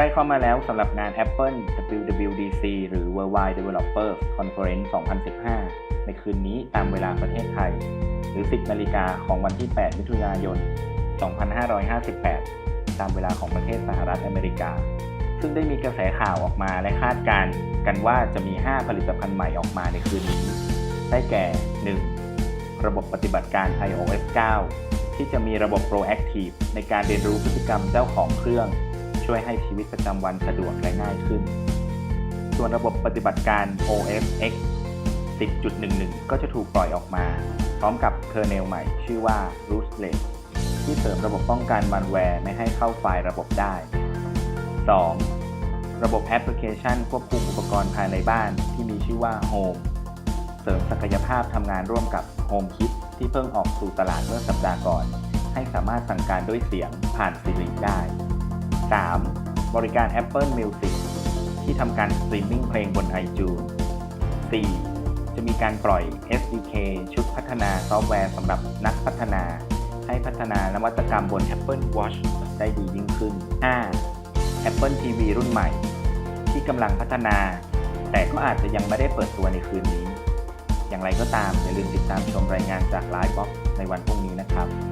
ล้เข้ามาแล้วสำหรับงาน Apple WWDC หรือ Worldwide Developers Conference 2015 ในคืนนี้ตามเวลาประเทศไทย หรือ 10 นาฬิกาของวันที่ 8 มิถุนายน 2558 ตามเวลาของประเทศสหรัฐอเมริกา ซึ่งได้มีกระแสข่าวออกมาและคาดการณ์กันว่าจะมี 5 ผลิตภัณฑ์ใหม่ออกมาในคืนนี้ ได้แก่ 1. ระบบปฏิบัติการ iOS 9 ที่จะมีระบบ Proactive ในการเรียนรู้พฤติกรรมเจ้าของเครื่อง ช่วยให้ชีวิตประจำวันสะดวกและง่ายขึ้น ส่วนระบบปฏิบัติการ OS X 10.11 ก็จะถูกปล่อยออกมา พร้อมกับเคอร์เนลใหม่ชื่อว่า Rootless ที่เสริมระบบป้องกันมันแวร์ไม่ให้เข้าไฟล์ระบบได้ 2. ระบบแอปพลิเคชันควบคุมอุปกรณ์ภายในบ้านที่มีชื่อว่า Home เสริมศักยภาพทำงานร่วมกับ HomeKit ที่เพิ่งออกสู่ตลาดเมื่อสัปดาห์ก่อน ให้สามารถสั่งการด้วยเสียงผ่าน Siri ได้ 3. บริการ Apple Music ที่ทำการสตรีมมิ่งเพลงบน iTunes 4. จะมีการปล่อย SDK ชุดพัฒนาซอฟต์แวร์สำหรับนักพัฒนา ให้พัฒนานวัตกรรมบน Apple Watch ได้ดียิ่งขึ้น 5. Apple TV รุ่นใหม่ ที่กำลังพัฒนา แต่ก็อาจจะยังไม่ได้เปิดตัวในคืนนี้ อย่างไรก็ตามอย่าลืมติดตามชมรายงานจากไลฟ์บ็อกในวันพรุ่งนี้นะครับ